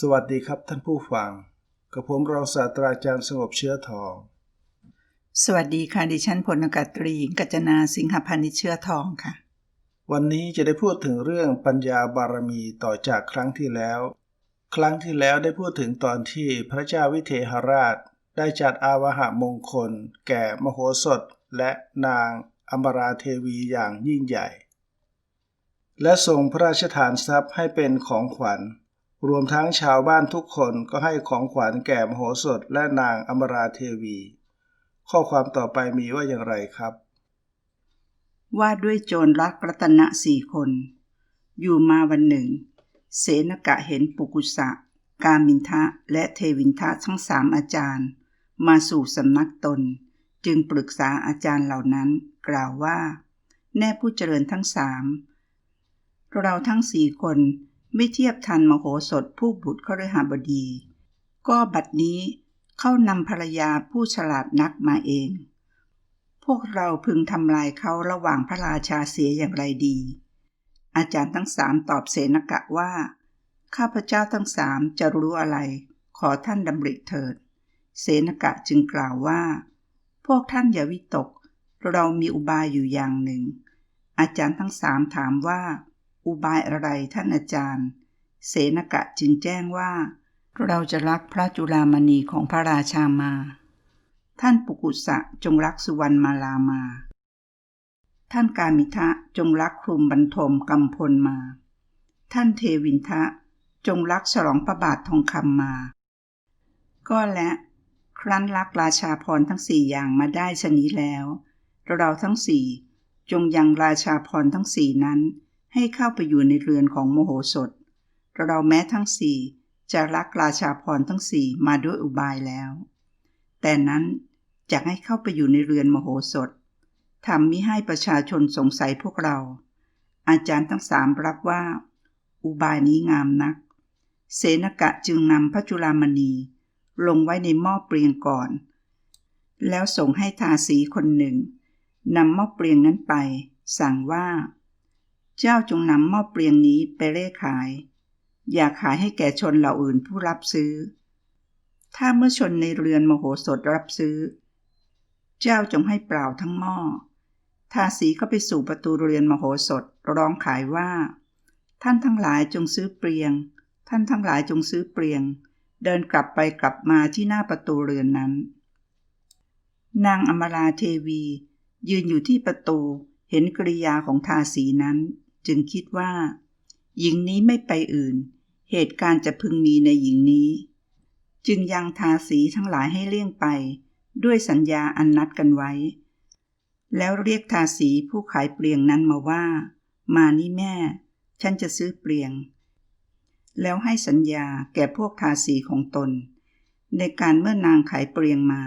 สวัสดีครับท่านผู้ฟัง กับผมรองศาสตราจารย์สงบเชื้อทอง สวัสดีค่ะดิฉันพลอากาศตรีหญิงกัจจนาสิงหพันธ์นิชเชื้อทองค่ะ วันนี้จะได้พูดถึงเรื่องปัญญาบารมีต่อจากครั้งที่แล้ว ครั้งที่แล้วได้พูดถึงตอนที่พระเจ้าวิเทหราช ได้จัดอาวหะมงคล แก่มโหสถและนางอมราเทวีอย่างยิ่งใหญ่ และทรงพระราชทานทรัพย์ให้เป็นของขวัญ รวมทั้งชาวบ้านทุกคนก็ให้ของขวัญแก่มโหสถและนางอมราเทวี ข้อความต่อไปมีว่าอย่างไรครับ ว่าด้วยโจรลักรัตนะสี่คน อยู่มาวันหนึ่ง เสนกะเห็นปุกุสะ กามินทะและเทวินทะทั้งสามอาจารย์ มาสู่สำนักตน จึงปรึกษาอาจารย์เหล่านั้น กล่าวว่า แน่ผู้เจริญทั้งสามเราทั้งสี่คน ไม่เทียบทันมโหสถผู้บุตรขรหบดี ก็บัดนี้เข้านำภรรยาผู้ฉลาดนักมาเอง พวกเราพึงทำลายเขาระหว่างพระราชาเสียอย่างไรดี อาจารย์ทั้งสามตอบเสนกะว่า ข้าพเจ้าทั้งสามจะรู้อะไร ขอท่านดำริเถิด เสนกะจึงกล่าวว่า พวกท่านอย่าวิตก เรามีอุบายอยู่อย่างหนึ่ง อาจารย์ทั้งสามถามว่า อุบายอะไรท่านอาจารย์ เสนกะจึงแจ้งว่า เราจะรักพระจุลามณีของพระราชามา ท่านปุกุสะจงรักสุวรรณมาลามา ท่านกามิทะจงรักคลุมบรรทมกำพลมา ท่านเทวินทะจงรักฉลองพระบาททองคำมา ก็และครั้นรักราชาพรทั้งสี่อย่างมาได้ชนี้แล้ว เราทั้งสี่จงยังราชาพรทั้งสี่นั้น ให้เข้าไปอยู่ในเรือนของโมโหสถ เราแม้ทั้งสี่จะรักราชาพรทั้งสี่มาด้วยอุบายแล้ว แต่นั้นจะให้เข้าไปอยู่ในเรือนมโหสถทำมิให้ประชาชนสงสัยพวกเรา อาจารย์ทั้งสามรับว่า อุบายนี้งามนัก เสนกะจึงนำพระจุลามณี ลงไว้ในหม้อเปลียงก่อน แล้วส่งให้ทาสีคนหนึ่งนำหม้อเปลียงนั้นไป สั่งว่า เจ้าจงนำหม้อเปลียงนี้ไปเล่ขาย อย่าขายให้แก่ชนเหล่าอื่นผู้รับซื้อ ถ้าเมื่อชนในเรือนมโหสถรับซื้อ เจ้าจงให้เปล่าทั้งหม้อทาสีก็ไปสู่ประตูเรือนมโหสถร้องขายว่า ท่านทั้งหลายจงซื้อเปลียง ท่านทั้งหลายจงซื้อเปลียง เดินกลับไปกลับมาที่หน้าประตูเรือนนั้น นางอมราเทวี ยืนอยู่ที่ประตูเห็นกริยาของทาสีนั้น จึงคิดว่า หญิงนี้ไม่ไปอื่น เหตุการณ์จะพึงมีในหญิงนี้ จึงยังทาสีทั้งหลายให้เลี่ยงไป ด้วยสัญญาอันนัดกันไว้ แล้วเรียกทาสีผู้ขายเปลี่ยงนั้นมาว่า มานี่แม่ ฉันจะซื้อเปลี่ยง แล้วให้สัญญาแก่พวกทาสีของตน ในการเมื่อนางขายเปลี่ยงมา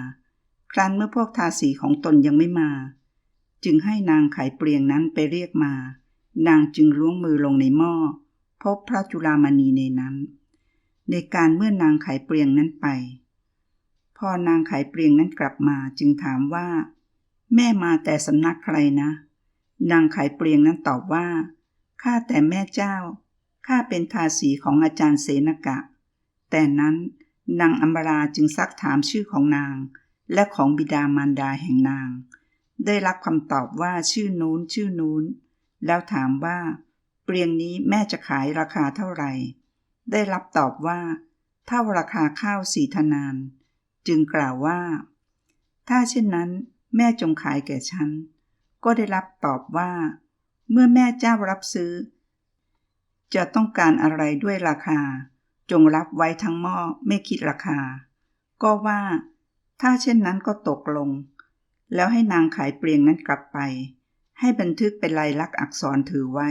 ครั้นเมื่อพวกทาสีของตนยังไม่มา จึงให้นางขายเปลี่ยงนั้นไปเรียกมา นางจึงล้วงมือลงในหม้อ พบพระจุลามณีในนั้น ในการเมื่อนางขายเปลียงนั้นไป พอนางขายเปลียงนั้นกลับมาจึงถามว่า แม่มาแต่สำนักใครนะ นางขายเปลียงนั้นตอบว่าข้าแต่แม่เจ้าข้าเป็นทาสีของอาจารย์เสนกะ แต่นั้นนางอัมราจึงซักถามชื่อของนาง และของบิดามารดาแห่งนาง ได้รับคำตอบว่าชื่อนู้นชื่อนู้น แล้วถามว่า เปลี่ยงนี้แม่จะขายราคาเท่าไหร่ ได้รับตอบว่า เท่าราคาข้าวสี่ธนาน จึงกล่าวว่า ถ้าเช่นนั้น แม่จงขายแก่ฉัน ก็ได้รับตอบว่า เมื่อแม่เจ้ารับซื้อ จะต้องการอะไรด้วยราคา จงรับไว้ทั้งหม้อไม่คิดราคา ก็ว่า ถ้าเช่นนั้นก็ตกลง แล้วให้นางขายเปลี่ยงนั้นกลับไป ให้บันทึกเป็นลายลักษณ์อักษรถือไว้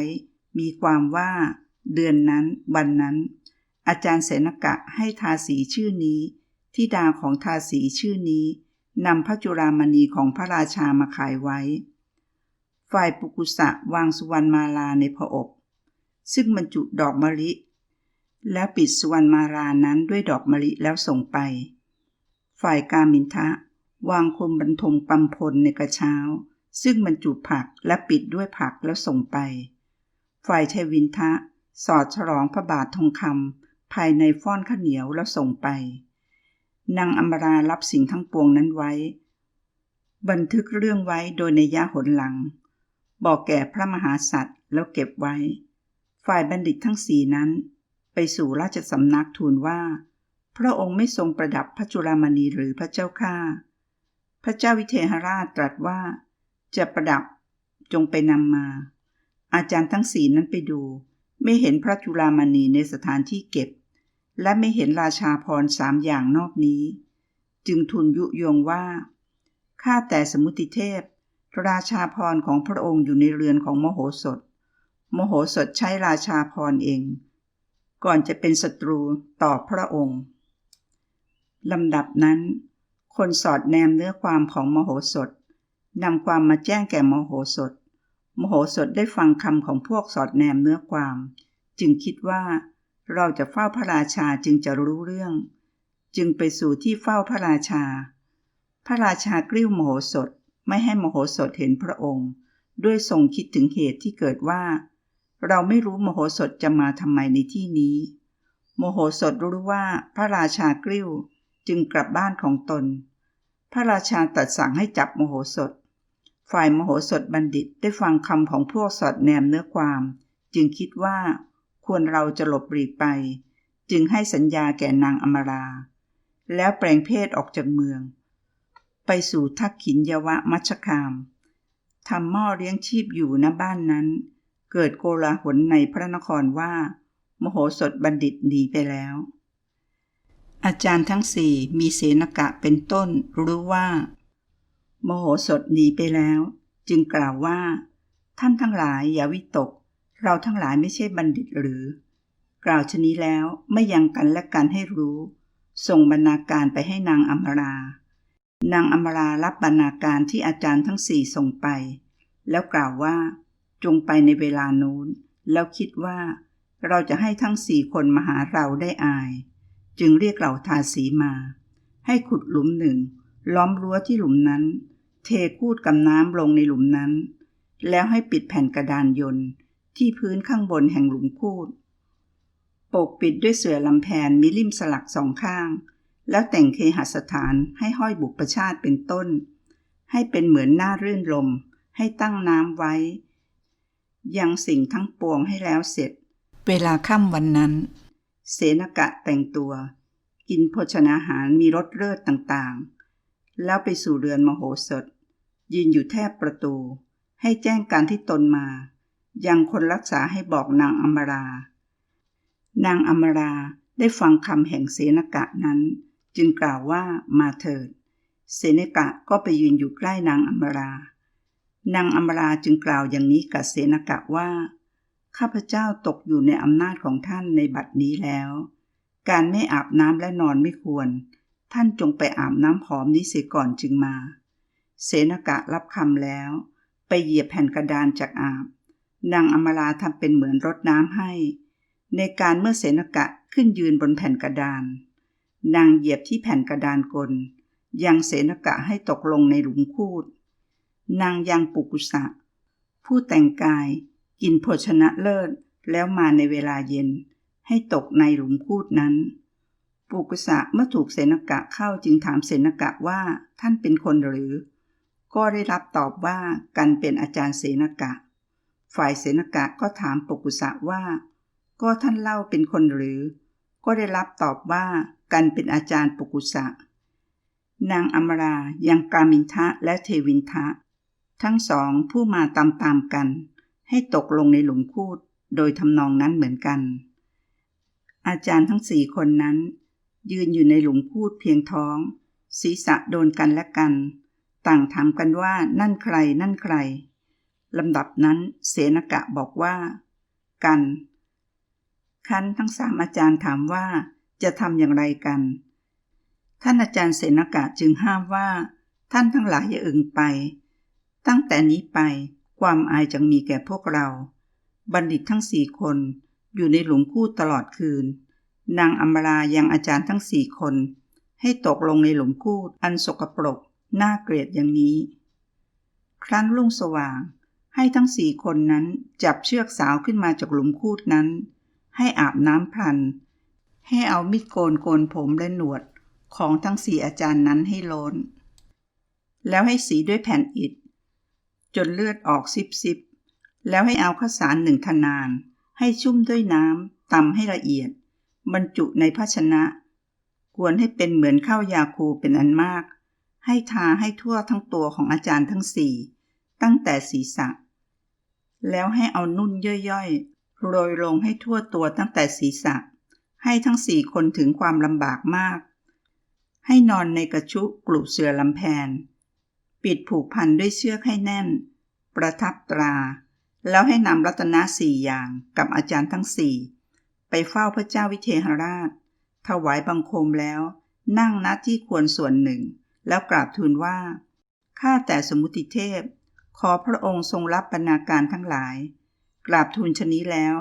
มีความว่า เดือนนั้นวันนั้น อาจารย์เสนกะให้ทาสีชื่อนี้ที่ดาของทาสีชื่อนี้นำพระจุรามณีของพระราชามาขายไว้ ฝ่ายปุกุสะวางสุวรรณมาลาในพระอบ ซึ่งบรรจุดอกมะลิ แล้วปิดสุวรรณมาลานั้นด้วยดอกมะลิแล้วส่งไป ฝ่ายกามินทะ วางคมบรรทมปัมพลในกระเช้า ซึ่งบรรจุผักและปิดด้วยผักแล้วส่งไป ฝ่ายชัยวินทะ สอดฉลองพระบาททองคำภายในฟ้อนข้าวเหนียวแล้วส่งไป นางอมรารับสิ่งทั้งปวงนั้นไว้ บันทึกเรื่องไว้โดยในยะหนหลัง บอกแก่พระมหาสัตว์แล้วเก็บไว้ ฝ่ายบัณฑิตทั้งสี่นั้น ไปสู่ราชสำนักทูลว่า พระองค์ไม่ทรงประดับพระจุลามณีหรือพระเจ้าข้าพระเจ้าวิเทหราชตรัสว่า จะประดับจงไปนำมา อาจารย์ทั้งสี่นั้นไปดู ไม่เห็นพระจุลามณีในสถานที่เก็บ และไม่เห็นราชาพรสามอย่างนอกนี้ จึงทูลยุยงว่า ข้าแต่สมุติเทพ ราชาพรของพระองค์อยู่ในเรือนของมโหสถ มโหสถใช้ราชาพรเอง ก่อนจะเป็นศัตรูต่อพระองค์ลำดับนั้น คนสอดแนมเนื้อความของมโหสถ นำความมาแจ้งแก่มโหสถ มโหสถได้ฟังคำของพวกสอดแนมเนื้อความ จึงคิดว่า เราจะเฝ้าพระราชาจึงจะรู้เรื่อง จึงไปสู่ที่เฝ้าพระราชา พระราชากริ้วมโหสถไม่ให้มโหสถเห็นพระองค์ ด้วยทรงคิดถึงเหตุที่เกิดว่า เราไม่รู้มโหสถจะมาทำไมในที่นี้ โมโหสถรู้ว่าพระราชากริ้วจึงกลับบ้านของตน พระราชาตรัสสั่งให้จับโมโหสถ ฝ่ายมโหสถบัณฑิตได้ฟังคำของพวกสอดแนมเนื้อความ จึงคิดว่าควรเราจะหลบหลีกไป จึงให้สัญญาแก่นางอมรา แล้วแปลงเพศออกจากเมือง ไปสู่ทักขินยวะมัชคามทำหม้อเลี้ยงชีพอยู่ณบ้านนั้น เกิดโกลาหลในพระนครว่า มโหสถบัณฑิตหนีไปแล้ว อาจารย์ทั้งสี่มีเสนกะเป็นต้นรู้ว่า โมโหสถหนีไปแล้ว จึงกล่าวว่า ท่านทั้งหลายอย่าวิตก เราทั้งหลายไม่ใช่บัณฑิตหรือ กล่าวชนี้แล้วไม่ยังกันและกันให้รู้ ส่งบรรณาการไปให้นางอมรานางอมรารับบรรณาการที่อาจารย์ทั้งสี่ส่งไป แล้วกล่าวว่า จงไปในเวลานู้น แล้วคิดว่า เราจะให้ทั้งสี่คนมาหาเราได้อาย จึงเรียกเหล่าทาสีมา ให้ขุดหลุมหนึ่ง ล้อมรั้วที่หลุมนั้น เทคูดกับน้ำลงในหลุมนั้น แล้วให้ปิดแผ่นกระดานยนต์ที่พื้นข้างบนแห่งหลุมคูดปกปิดด้วยเสื่อลำแพนมีริมสลักสองข้าง แล้วแต่งเคหสถานให้ห้อยบุปชาติเป็นต้น ให้เป็นเหมือนหน้ารื่นลม ให้ตั้งน้ำไว้ ยังสิ่งทั้งปวงให้แล้วเสร็จ เวลาค่ำวันนั้น เสนกะแต่งตัว กินโภชนาหารมีรสเลิศต่างๆ แล้วไปสู่เรือนมโหสถ ยืนอยู่แทบประตู ให้แจ้งการที่ตนมา ยังคนรักษาให้บอกนางอมรา นางอมราได้ฟังคำแห่งเสนกะนั้น จึงกล่าวว่ามาเถิด เสนกะก็ไปยืนอยู่ใกล้นางอมรา นางอมราจึงกล่าวอย่างนี้กับเสนกะว่า ข้าพเจ้าตกอยู่ในอำนาจของท่านในบัดนี้แล้ว การไม่อาบน้ำและนอนไม่ควร ท่านจงไปอาบน้ำหอมนี้เสียก่อนจึงมา เสนกะรับคำแล้ว ไปเหยียบแผ่นกระดานจากอาบ นางอมราทำเป็นเหมือนรดน้ำให้ ในการเมื่อเสนกะขึ้นยืนบนแผ่นกระดาน นางเหยียบที่แผ่นกระดานกล ยังเสนกะให้ตกลงในหลุมคูด นางยังปุกุสะ ผู้แต่งกายกินโภชนะเลิศแล้วมาในเวลาเย็น ให้ตกในหลุมคูดนั้นปุกุสะเมื่อถูกเสนกะเข้าจึงถามเสนกะว่าท่านเป็นคนหรือ ก็ได้รับตอบว่ากันเป็นอาจารย์เสนกะ ฝ่ายเสนกะก็ถามปกุสะว่า ก็ท่านเล่าเป็นคนหรือ ก็ได้รับตอบว่ากันเป็นอาจารย์ปกุสะ นางอมรายังกามินทะและเทวินทะ ทั้งสองผู้มาตามตามกัน ให้ตกลงในหลุมคูดโดยทำนองนั้นเหมือนกัน อาจารย์ทั้งสี่คนนั้น ยืนอยู่ในหลุมคูดเพียงท้อง ศีรษะโดนกันและกัน ต่างถามกันว่านั่นใครนั่นใครลำดับนั้นเสนกะบอกว่า กัน คันทั้งสามอาจารย์ถามว่าจะทำอย่างไรกัน ท่านอาจารย์เสนกะจึงห้ามว่า ท่านทั้งหลายอย่าอึงไป ตั้งแต่นี้ไปความอายจะมีแก่พวกเรา บัณฑิตทั้งสี่คนอยู่ในหลุมคู่ตลอดคืน นางอมรายังอาจารย์ทั้งสี่คน ให้ตกลงในหลุมคู่อันสกปรก น่าเกลียดอย่างนี้ ครั้นรุ่งสว่าง ให้ทั้งสี่คนนั้นจับเชือกสาวขึ้นมาจากหลุมคูดนั้น ให้อาบน้ำพลัน ให้เอามิดโกนโกนผมและหนวดของทั้งสี่อาจารย์นั้นให้ล้น แล้วให้สีด้วยแผ่นอิฐ จนเลือดออกซิบซิบแล้วให้เอาข้าวสารหนึ่งทนาน ให้ชุ่มด้วยน้ำตำให้ละเอียด บรรจุในภาชนะ ควรให้เป็นเหมือนข้าวยาคูเป็นอันมาก ให้ทาให้ทั่วทั้งตัวของอาจารย์ทั้งสี่ตั้งแต่ศีรษะ แล้วให้เอานุ่นย่อยๆโรยลงให้ทั่วตัวตั้งแต่ศีรษะ ให้ทั้งสี่คนถึงความลำบากมาก ให้นอนในกระชุกลุเสือลำแพน ปิดผูกพันด้วยเชือกให้แน่น ประทับตรา แล้วให้นำรัตนสี่อย่างกับอาจารย์ทั้งสี่ไปเฝ้าพระเจ้าวิเทหราช ถวายบังคมแล้ว นั่งณที่ควรส่วนหนึ่ง แล้วกราบทูลว่า ข้าแต่สมุติเทพ ขอพระองค์ทรงรับบรรณาการทั้งหลาย กราบทูลชนี้แล้ว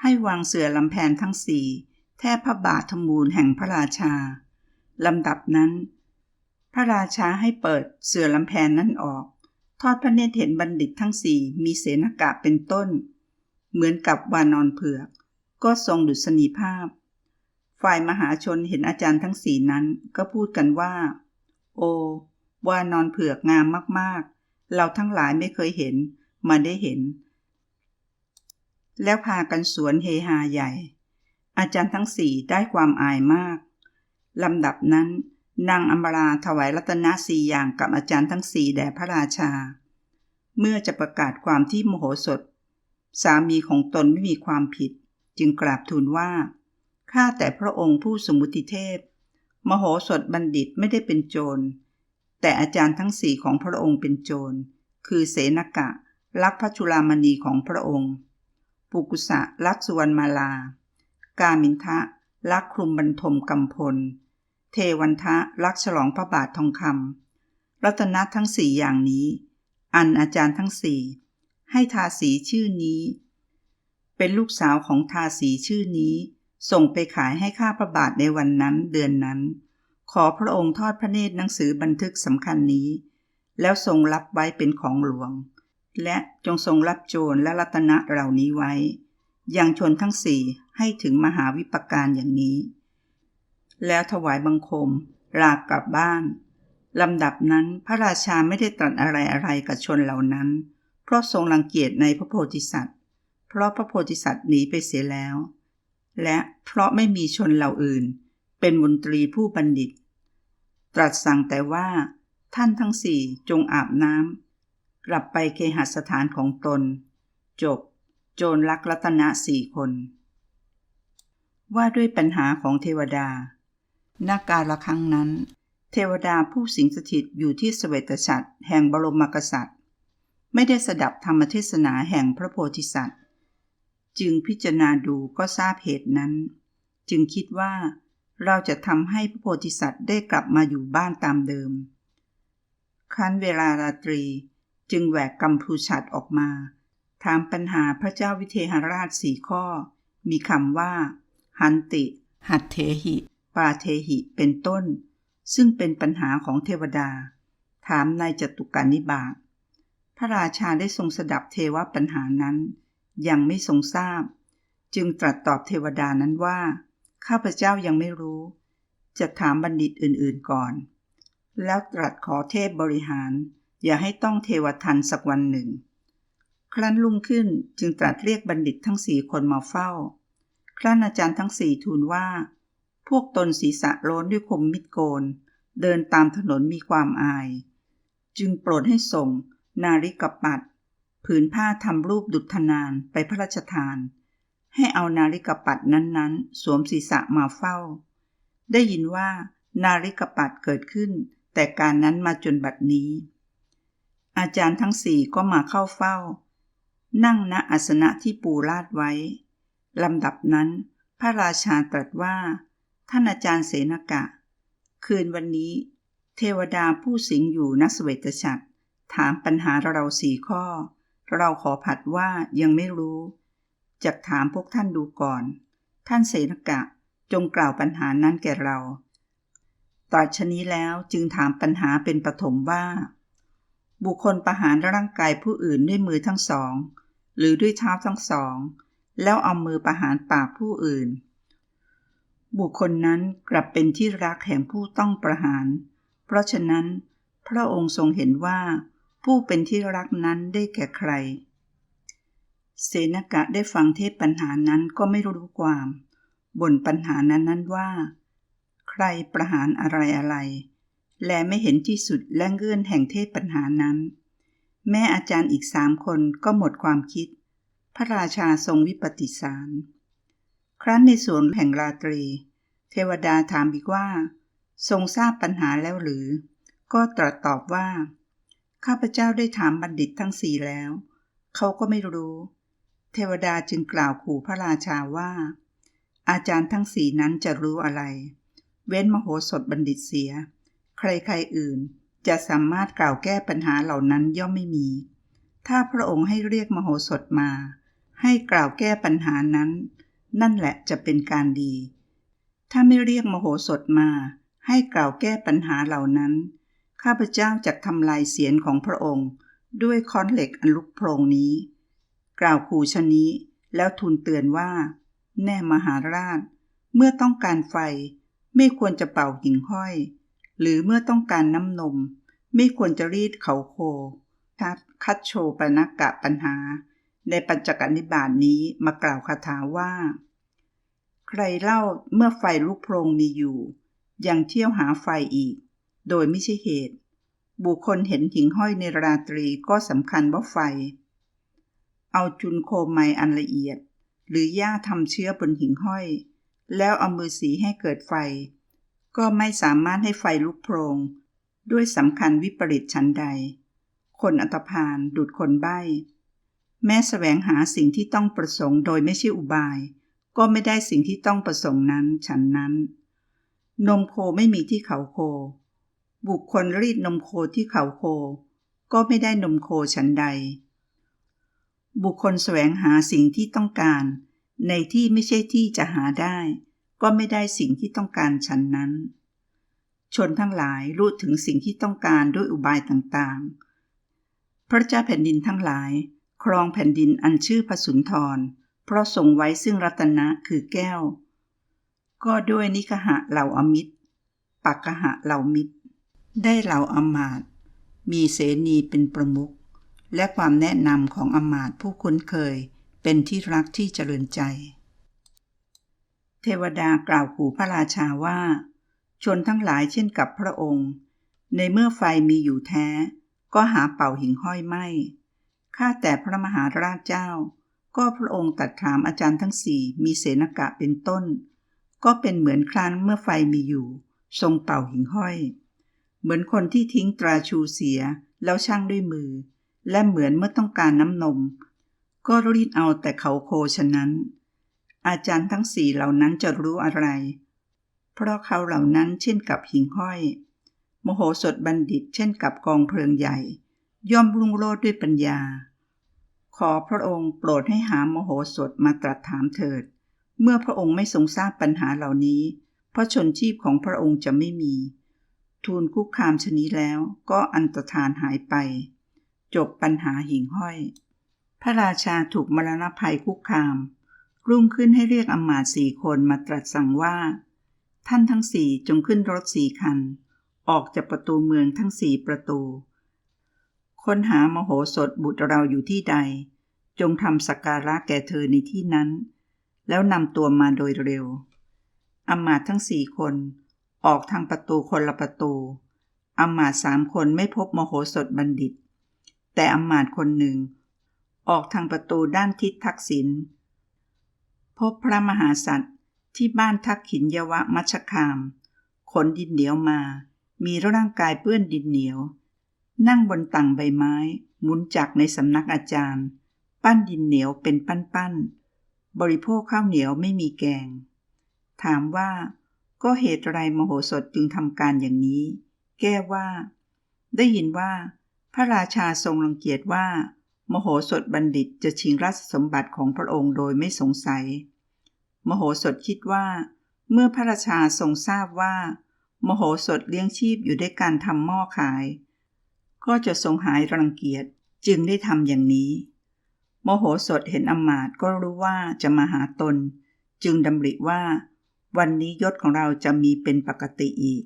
ให้วางเสือลำแพนทั้งสี่แทบพระบาทธมูลแห่งพระราชา ลำดับนั้น พระราชาให้เปิดเสือลำแพนนั้นออก ทอดพระเนตรเห็นบัณฑิตทั้งสี่มีเสนากะเป็นต้น เหมือนกับวานอนเผือก ก็ทรงดุษณีภาพ ฝ่ายมหาชนเห็นอาจารย์ทั้งสี่นั้นก็พูดกันว่า โอ ว่านอนเผือกงามมากๆ เราทั้งหลายไม่เคยเห็น มาได้เห็น แล้วพากันสวนเฮฮาใหญ่ อาจารย์ทั้งสี่ได้ความอายมากลำดับนั้น นางอมราถวายรัตนสีอย่างกับอาจารย์ทั้งสี่แด่พระราชา เมื่อจะประกาศความที่โมโหสถสามีของตนไม่มีความผิด จึงกราบทูลว่าข้าแต่พระองค์ผู้สมุติเทพ มโหสถบัณฑิตไม่ได้เป็นโจร แต่อาจารย์ทั้งสี่ของพระองค์เป็นโจร คือเสนกะลักพระจุลามณีของพระองค์ ปุกุสะลักสุวรรณมาลา กามินทะลักคลุมบรรทมกำพล เทวันทะลักฉลองพระบาททองคำรัตนทั้งสี่อย่างนี้ อันอาจารย์ทั้งสี่ให้ทาสีชื่อนี้ เป็นลูกสาวของทาสีชื่อนี้ ส่งไปขายให้ข้าพระบาทในวันนั้นเดือนนั้น ขอพระองค์ทอดพระเนตรหนังสือบันทึกสำคัญนี้ แล้วทรงรับไว้เป็นของหลวง และจงทรงรับโจรและรัตนะเหล่านี้ไว้ยังชนทั้งสี่ให้ถึงมหาวิปการอย่างนี้ แล้วถวายบังคมลากกลับบ้านลำดับนั้นพระราชาไม่ได้ตรัสอะไรอะไรกับชนเหล่านั้น เพราะทรงรังเกียจในพระโพธิสัตว์ เพราะพระโพธิสัตว์หนีไปเสียแล้ว และเพราะไม่มีชนเหล่าอื่น เป็นมนตรีผู้บัณฑิต ตรัสสั่งแต่ว่า ท่านทั้งสี่จงอาบน้ำกลับไปเคหสถานของตน จบ โจรลักรัตนะสี่คน ว่าด้วยปัญหาของเทวดานาการละครั้งนั้น เทวดาผู้สิงสถิตอยู่ที่สเวตฉัตรแห่งบรมกษัตริย์ ไม่ได้สดับธรรมเทศนาแห่งพระโพธิสัตว์ จึงพิจารณาดูก็ทราบเหตุนั้น จึงคิดว่าเราจะทำให้พระโพธิสัตว์ได้กลับมาอยู่บ้านตามเดิม ครั้นเวลาราตรีจึงแหวกกัมพูชัดออกมา ถามปัญหาพระเจ้าวิเทหราชสี่ข้อ มีคำว่า หันติ หัตเทหิ ปาเทหิ เป็นต้น ซึ่งเป็นปัญหาของเทวดา ถามนายจตุการนิบาตพระราชาได้ทรงสดับเทวปัญหานั้น ยังไม่ทรงทราบ จึงตรัสตอบเทวดานั้นว่า ข้าพเจ้ายังไม่รู้ จะถามบัณฑิตอื่นๆก่อน แล้วตรัสขอเทพบริหาร อย่าให้ต้องเทวทันสักวันหนึ่ง ครั้นลุ่งขึ้นจึงตรัสเรียกบัณฑิตทั้งสี่คนมาเฝ้า ครั้นอาจารย์ทั้งสี่ทูลว่า พวกตนศีรษะโล้นด้วยคมมิดโกน เดินตามถนนมีความอาย จึงโปรดให้ส่งนาริกปัด ผืนผ้าทำรูปดุจธนานไปพระราชทาน ให้เอานาริกปัดนั้นๆ สวมศีรษะมาเฝ้า ได้ยินว่านาริกปัดเกิดขึ้น แต่การนั้นมาจนบัดนี้ อาจารย์ทั้งสี่ก็มาเข้าเฝ้า นั่งณอาสนะที่ปูลาดไว้ลำดับนั้น พระราชาตรัสว่า ท่านอาจารย์เสนกะ คืนวันนี้ เทวดาผู้สิงอยู่ณสเวตฉัตรถามปัญหาเราสี่ข้อ เราขอผัดว่ายังไม่รู้จะถามพวกท่านดูก่อน ท่านเสนกะจงกล่าวปัญหานั้นแก่เราตรัสชนี้แล้วจึงถามปัญหาเป็นปฐมว่า บุคคลประหารร่างกายผู้อื่นด้วยมือทั้งสอง หรือด้วยเท้าทั้งสอง แล้วเอามือประหารปากผู้อื่น บุคคลนั้นกลับเป็นที่รักแห่งผู้ต้องประหาร เพราะฉะนั้น พระองค์ทรงเห็นว่า ผู้เป็นที่รักนั้นได้แก่ใคร เสนกะได้ฟังเทศปัญหานั้นก็ไม่รู้ความบ่นปัญหานั้นนั้นว่า ใครประหารอะไรอะไร และไม่เห็นที่สุดและเงื่อนแห่งเทศปัญหานั้น แม่อาจารย์อีกสามคนก็หมดความคิด พระราชาทรงวิปฏิสาร ครั้นในสวนแห่งราตรี เทวดาถามอีกว่า ทรงทราบปัญหาแล้วหรือ ก็ตรัสตอบว่า ข้าพเจ้าได้ถามบัณฑิตทั้งสี่แล้ว เขาก็ไม่รู้ เทวดาจึงกล่าวขู่พระราชาว่า อาจารย์ทั้งสี่นั้นจะรู้อะไร เว้นมโหสถบัณฑิตเสีย ใครๆอื่นจะสามารถกล่าวแก้ปัญหาเหล่านั้นย่อมไม่มี ถ้าพระองค์ให้เรียกมโหสถมา ให้กล่าวแก้ปัญหานั้น นั่นแหละจะเป็นการดี ถ้าไม่เรียกมโหสถมา ให้กล่าวแก้ปัญหาเหล่านั้น ข้าพเจ้าจะทำลายเสียงของพระองค์ ด้วยค้อนเหล็กอันลุกโพรงนี้ กล่าวขู่ชนี้แล้วทูลเตือนว่า แน่มหาราช เมื่อต้องการไฟไม่ควรจะเป่าหิ่งห้อย หรือเมื่อต้องการน้ำนม ไม่ควรจะรีดเขาโคทัดคัดโชปนักกะปัญหา ในปัญจกนิบาตนี้มากล่าวคาถาว่า ใครเล่าเมื่อไฟลุกโพรงมีอยู่ ยังเที่ยวหาไฟอีก โดยไม่ใช่เหตุ บุคคลเห็นหิ่งห้อยในราตรีก็สำคัญว่าไฟ เอาจุนโคไมอันละเอียด หรือหญ้าทำเชื้อบนหิ่งห้อย แล้วเอามือสีให้เกิดไฟ ก็ไม่สามารถให้ไฟลุกโพรง ด้วยสำคัญวิปริตชั้นใด คนอัตพานดุดคนใบ้ แม้แสวงหาสิ่งที่ต้องประสงค์โดยไม่ใช่อุบาย ก็ไม่ได้สิ่งที่ต้องประสงค์นั้นฉันนั้น นมโคไม่มีที่เขาโค บุคคลรีดนมโคที่เขาโค ก็ไม่ได้นมโคฉันใด บุคคลแสวงหาสิ่งที่ต้องการ ในที่ไม่ใช่ที่จะหาได้ ก็ไม่ได้สิ่งที่ต้องการฉันนั้น ชนทั้งหลายรู้ถึงสิ่งที่ต้องการด้วยอุบายต่างๆ พระเจ้าแผ่นดินทั้งหลาย ครองแผ่นดินอันชื่อพระสุนทร เพราะทรงไว้ซึ่งรัตนะคือแก้ว ก็ด้วยนิคหะเหล่าอมิตรปักกหะเหล่ามิตร ได้เหล่าอมาตย์มีเสนีเป็นประมุขและความแนะนำของอมาตย์ผู้คุ้นเคยเป็นที่รักที่เจริญใจ เทวดากล่าวขู่พระราชาว่า ชนทั้งหลายเช่นกับพระองค์ ในเมื่อไฟมีอยู่แท้ ก็หาเป่าหิ่งห้อยไม่ข้าแต่พระมหาราชเจ้า ก็พระองค์ตัดถามอาจารย์ทั้งสี่มีเสนกะเป็นต้น ก็เป็นเหมือนครั้นเมื่อไฟมีอยู่ ทรงเป่าหิ่งห้อย เหมือนคนที่ทิ้งตราชูเสีย แล้วช่างด้วยมือ และเหมือนเมื่อต้องการน้ำนม ก็รีดเอาแต่เขาโคฉะนั้น อาจารย์ทั้งสี่เหล่านั้นจะรู้อะไร เพราะเขาเหล่านั้นเช่นกับหิ่งห้อย โมโหสถบัณฑิตเช่นกับกองเพลิงใหญ่ ย่อมรุ่งโรจน์ด้วยปัญญา ขอพระองค์โปรดให้หาโมโหสถมาตรัสถามเถิด เมื่อพระองค์ไม่ทรงทราบปัญหาเหล่านี้ เพราะชนชีพของพระองค์จะไม่มี ทูลคุกคามชนี้แล้วก็อันตรธานหายไป จบปัญหาหิ่งห้อย พระราชาถูกมรณภัยคุกคาม รุ่งขึ้นให้เรียกอำมาตย์สี่คนมาตรัสสั่งว่า ท่านทั้งสี่จงขึ้นรถสี่คัน ออกจากประตูเมืองทั้งสี่ประตู ค้นหามโหสถบุตรเราอยู่ที่ใด จงทำสักการะแก่เธอในที่นั้น แล้วนำตัวมาโดยเร็วอำมาตย์ทั้งสี่คน ออกทางประตูคนละประตูอำมาตสามคนไม่พบมโหสถบัณฑิต แต่อำมาตคนหนึ่ง ออกทางประตูด้านทิศทักษิณพบพระมหาสัตว์ที่บ้านทักขินยวะมัชคาม ขนดินเหนียวมา มีร่างกายเปื้อนดินเหนียว นั่งบนต่างใบไม้หมุนจักในสำนักอาจารย์ ปั้นดินเหนียวเป็นปั้นๆบริโภคข้าวเหนียวไม่มีแกง ถามว่า ก็เหตุไรมโหสถจึงทำการอย่างนี้ แก้ว่า ได้ยินว่า พระราชาทรงรังเกียจว่า มโหสถบัณฑิตจะชิงราชสมบัติของพระองค์โดยไม่สงสัย มโหสถคิดว่า เมื่อพระราชาทรงทราบว่า มโหสถเลี้ยงชีพอยู่ด้วยการทำหม้อขาย ก็จะทรงหายรังเกียจจึงได้ทำอย่างนี้ โมโหสถเห็นอำมาตย์ก็รู้ว่าจะมาหาตน จึงดำริว่า วันนี้ยศของเราจะมีเป็นปกติอีก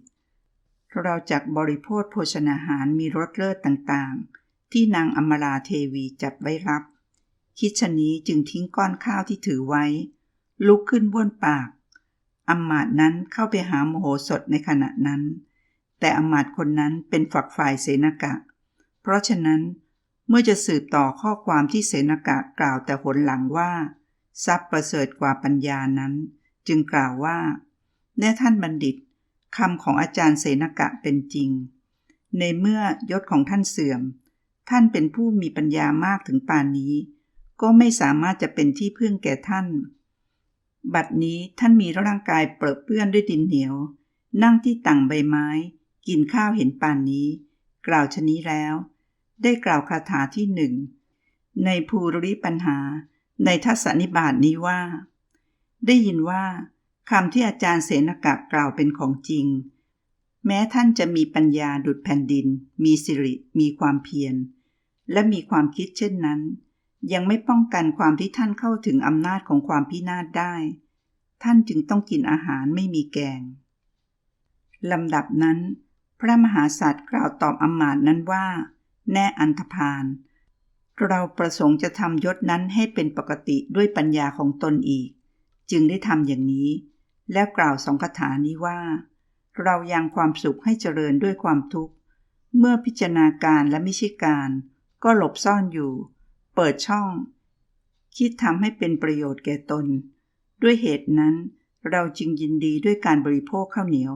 เราจากบริโภคโภชนาหารมีรสเลิศต่างๆ ที่นางอมราเทวีจัดไว้รับ คิดชนี้จึงทิ้งก้อนข้าวที่ถือไว้ ลุกขึ้นบ้วนปากอมาตนั้นเข้าไปหาโมโหสถในขณะนั้น แต่อมาตคนนั้นเป็นฝักฝ่ายเสนกะ เพราะฉะนั้นเมื่อจะสืบต่อข้อความที่เสนกะกล่าวแต่หนหลังว่า ทรัพย์ประเสริฐกว่าปัญญานั้น จึงกล่าวว่าแน่ท่านบัณฑิตคำของอาจารย์เสนกะเป็นจริง ในเมื่อยศของท่านเสื่อม ท่านเป็นผู้มีปัญญามากถึงป่านนี้ ก็ไม่สามารถจะเป็นที่พึ่งแก่ท่าน บัดนี้ท่านมีร่างกายเปรอะเปื้อนด้วยดินเหนียว นั่งที่ต่างใบไม้ กินข้าวเห็นป่านนี้ กล่าวชนี้แล้ว ได้กล่าวคาถาที่หนึ่งในภูริปัญหา ในทัศนิบาตนี้ว่า ได้ยินว่าคำที่อาจารย์เสนกะกล่าวเป็นของจริง แม้ท่านจะมีปัญญาดุดแผ่นดิน มีสิริ มีความเพียร และมีความคิดเช่นนั้น ยังไม่ป้องกันความที่ท่านเข้าถึงอำนาจของความพินาศได้ ท่านจึงต้องกินอาหารไม่มีแกงลำดับนั้น พระมหาสัตว์กล่าวตอบอำมาตย์นั้นว่า แน่อันธพาลเราประสงค์จะทำยศนั้นให้เป็นปกติด้วยปัญญาของตนอีก จึงได้ทำอย่างนี้ แล้วกล่าวสองคาถานี้ว่า เรายังความสุขให้เจริญด้วยความทุกข์ เมื่อพิจารณาการและไม่ใช่การ ก็หลบซ่อนอยู่ เปิดช่อง คิดทำให้เป็นประโยชน์แก่ตน ด้วยเหตุนั้น เราจึงยินดีด้วยการบริโภคข้าวเหนียว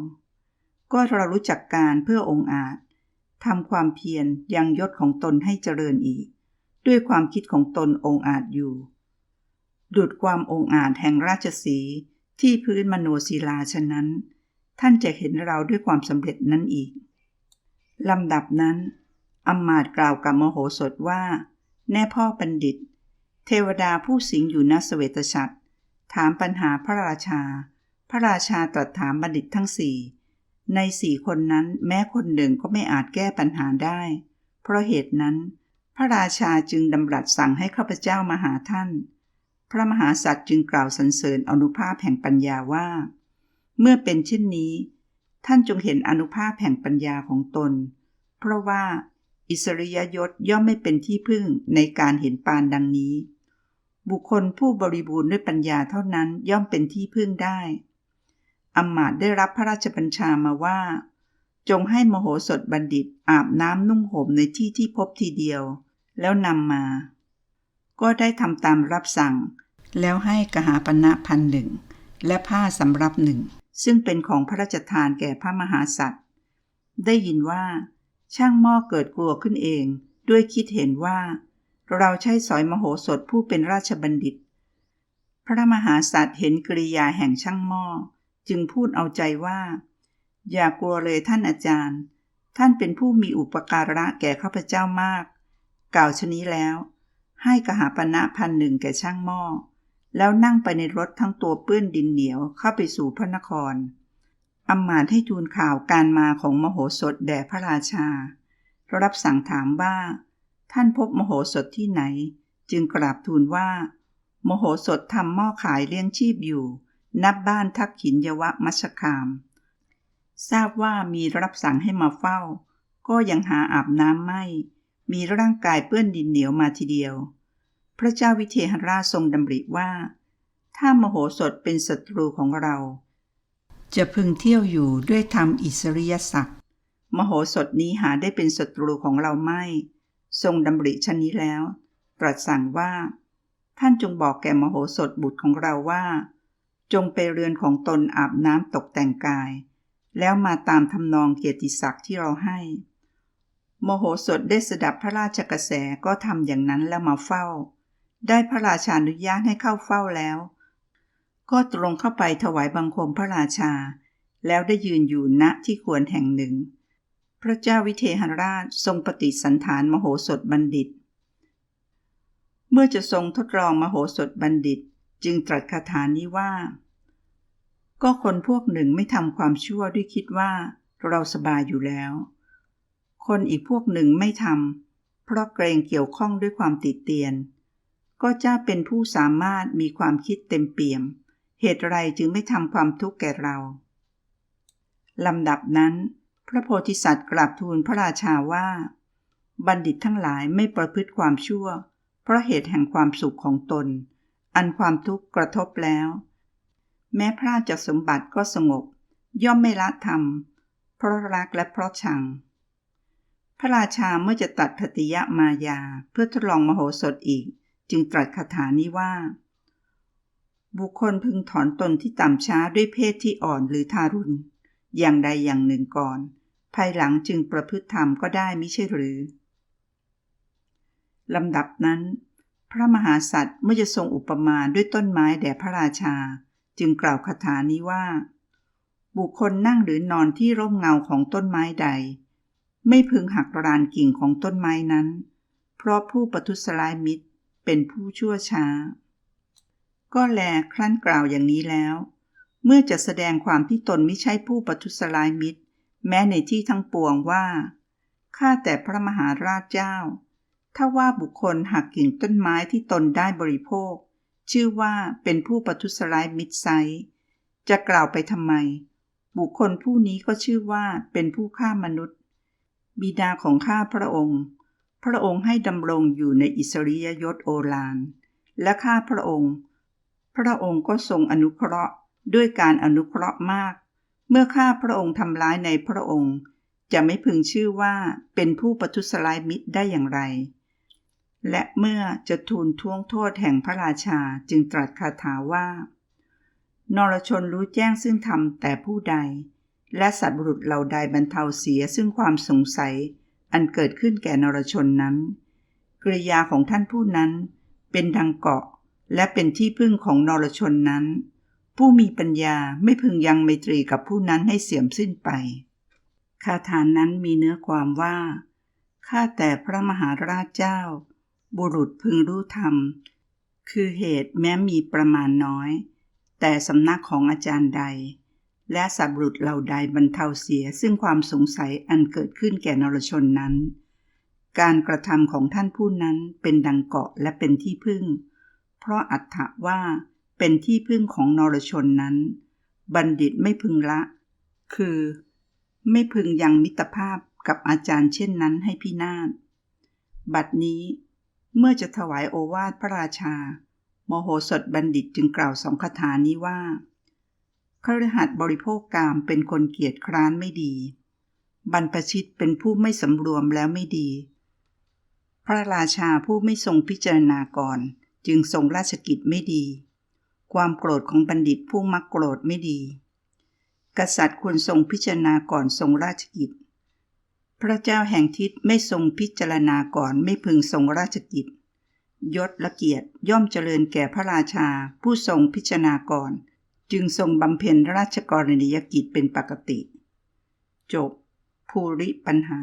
ก็เรารู้จักการเพื่อองค์อาจทำความเพียรยังยศของตนให้เจริญอีก ด้วยความคิดของตนองค์อาจอยู่ ดุดความองอาจแห่งราชสีที่พื้นมโนศิลาฉะนั้น ท่านจะเห็นเราด้วยความสำเร็จนั้นอีกลำดับนั้นอำมาตกล่าวกับมโหสถว่า แน่พ่อบัณฑิต เทวดาผู้สิงอยู่ณสเวตฉัตรถามปัญหาพระราชา พระราชาตรัสถามบัณฑิตทั้งสี่ ในสี่คนนั้นแม้คนหนึ่งก็ไม่อาจแก้ปัญหาได้ เพราะเหตุนั้น พระราชาจึงดำรัสสั่งให้ข้าพเจ้ามาหาท่าน พระมหาสัตว์จึงกล่าวสรรเสริญอนุภาพแห่งปัญญาว่า เมื่อเป็นเช่นนี้ ท่านจงเห็นอนุภาพแห่งปัญญาของตน เพราะว่าอิสริยยศย่อมไม่เป็นที่พึ่งในการเห็นปานดังนี้ บุคคลผู้บริบูรณ์ด้วยปัญญาเท่านั้นย่อมเป็นที่พึ่งได้อำมาตได้รับพระราชบัญชามาว่า จงให้มโหสถบัณฑิตอาบน้ำนุ่งห่มในที่ที่พบทีเดียว แล้วนำมา ก็ได้ทำตามรับสั่ง แล้วให้กหาปณะพันหนึ่งและผ้าสำรับหนึ่ง ซึ่งเป็นของพระราชทานแก่พระมหาสัตว์ ได้ยินว่า ช่างหม้อเกิดกลัวขึ้นเอง ด้วยคิดเห็นว่า เราใช้สอยมโหสถผู้เป็นราชบัณฑิต พระมหาสัตว์เห็นกริยาแห่งช่างหม้อ จึงพูดเอาใจว่า อย่ากลัวเลยท่านอาจารย์ ท่านเป็นผู้มีอุปการะแก่ข้าพเจ้ามาก กล่าวชนี้แล้ว ให้กหาปณะพันหนึ่งแก่ช่างหม้อ แล้วนั่งไปในรถทั้งตัวเปื้อนดินเหนียวเข้าไปสู่พระนครอำมาตย์ให้ทูลข่าวการมาของมโหสถแด่พระราชา รับสั่งถามว่า ท่านพบมโหสถที่ไหน จึงกราบทูลว่า มโหสถทำหม้อขายเลี้ยงชีพอยู่ นับบ้านทักขินยวะมัชคาม ทราบว่ามีรับสั่งให้มาเฝ้า ก็ยังหาอาบน้ำไม่ มีร่างกายเปื้อนดินเหนียวมาทีเดียว พระเจ้าวิเทหราชทรงดำริว่า ถ้ามโหสถเป็นศัตรูของเรา จะพึงเที่ยวอยู่ด้วยธรรมอิสริยศักดิ์มโหสถนี้หาได้เป็นศัตรูของเราไม่ ทรงดำริชนนี้แล้ว ตรัสสั่งว่า ท่านจงบอกแก่มโหสถบุตรของเราว่า จงไปเรือนของตนอาบน้ำตกแต่งกาย แล้วมาตามทำนองเกียรติศักดิ์ที่เราให้ โมโหสถได้สดับพระราชกระแสก็ทำอย่างนั้นแล้วมาเฝ้า ได้พระราชานุญาตให้เข้าเฝ้าแล้ว ก็ตรงเข้าไปถวายบังคมพระราชา แล้วได้ยืนอยู่ณที่ควรแห่งหนึ่ง พระเจ้าวิเทหราชทรงปฏิสันฐานมโหสถบัณฑิต เมื่อจะทรงทดลองมโหสถบัณฑิตจึงตรัสคาถานี้ว่า ก็คนพวกหนึ่งไม่ทำความชั่วด้วยคิดว่าเราสบายอยู่แล้ว คนอีกพวกหนึ่งไม่ทำเพราะเกรงเกี่ยวข้องด้วยความติดเตียน ก็เจ้าเป็นผู้สามารถมีความคิดเต็มเปี่ยม เหตุไรจึงไม่ทำความทุกข์แก่เราลำดับนั้น พระโพธิสัตว์กราบทูลพระราชาว่า บัณฑิตทั้งหลายไม่ประพฤติความชั่ว เพราะเหตุแห่งความสุขของตน อันความทุกข์กระทบแล้ว แม้พระจากสมบัติก็สงบ ย่อมไม่ละธรรม เพราะรักและเพราะชัง พระราชาเมื่อจะตัดพติยมายาเพื่อทดลองมโหสถอีก จึงตรัสคาถานี้ว่า บุคคลพึงถอนตนที่ต่ำช้าด้วยเพศที่อ่อนหรือทารุณ อย่างใดอย่างหนึ่งก่อน ภายหลังจึงประพฤติธรรมก็ได้มิใช่หรือลำดับนั้น พระมหาสัตว์เมื่อจะทรงอุปมาด้วยต้นไม้แด่พระราชา จึงกล่าวคาถานี้ว่า บุคคลนั่งหรือนอนที่ร่มเงาของต้นไม้ใด ไม่พึงหักรานกิ่งของต้นไม้นั้น เพราะผู้ประทุษร้ายมิตรเป็นผู้ชั่วช้า ก็แลครั้นกล่าวอย่างนี้แล้ว เมื่อจะแสดงความที่ตนไม่ใช่ผู้ประทุษร้ายมิตร แม้ในที่ทั้งปวงว่าข้าแต่พระมหาราชเจ้า ถ้าว่าบุคคลหักกิ่งต้นไม้ที่ตนได้บริโภค ชื่อว่าเป็นผู้ประทุษร้ายมิตรไซจะกล่าวไปทำไม บุคคลผู้นี้ก็ชื่อว่าเป็นผู้ฆ่ามนุษย์ บิดาของข้าพระองค์ พระองค์ให้ดำรงอยู่ในอิสริยยศโอฬารและข้าพระองค์ พระองค์ก็ทรงอนุเคราะห์ด้วยการอนุเคราะห์มาก เมื่อข้าพระองค์ทำร้ายในพระองค์ จะไม่พึงชื่อว่าเป็นผู้ประทุษร้ายมิตรได้อย่างไร และเมื่อจะทูลท้วงโทษแห่งพระราชาจึงตรัสคาถาว่านรชนรู้แจ้งซึ่งธรรมแต่ผู้ใด และสัตว์บุรุษเหล่าใดบรรเทาเสียซึ่งความสงสัย อันเกิดขึ้นแก่นรชนนั้นกริยาของท่านผู้นั้น เป็นดังเกาะและเป็นที่พึ่งของนรชนนั้น ผู้มีปัญญาไม่พึงยังไมตรีกับผู้นั้นให้เสื่อมสิ้นไป คาถานั้นมีเนื้อความว่า ข้าแต่พระมหาราชเจ้า บุรุษพึงรู้ธรรม คือเหตุแม้มีประมาณน้อย แต่สำนักของอาจารย์ใด และสัตว์บุรุษเหล่าใดบรรเทาเสียซึ่งความสงสัยอันเกิดขึ้นแก่นรชนนั้น การกระทำของท่านผู้นั้นเป็นดังเกาะและเป็นที่พึ่ง เพราะอัตถะว่าเป็นที่พึ่งของนรชนนั้น บัณฑิตไม่พึงละ คือ ไม่พึงยังมิตรภาพกับอาจารย์เช่นนั้นให้พินาศ บัดนี้เมื่อจะถวายโอวาทพระราชา โมโหสถบัณฑิตจึงกล่าวสองคาถานี้ว่า คฤหัสบริโภคกามเป็นคนเกียจคร้านไม่ดี บรรพชิตเป็นผู้ไม่สำรวมแล้วไม่ดี พระราชาผู้ไม่ทรงพิจารณาก่อน จึงทรงราชกิจไม่ดี ความโกรธของบัณฑิตผู้มักโกรธไม่ดี กษัตริย์ควรทรงพิจารณาก่อนทรงราชกิจ พระเจ้าแห่งทิศไม่ทรงพิจารณาก่อนไม่พึงทรงราชกิจยศและเกียรติย่อมเจริญแก่พระราชาผู้ทรงพิจารณาก่อน จึงทรงบำเพ็ญราชกรณียกิจเป็นปกติ จบ ภูริปัญหา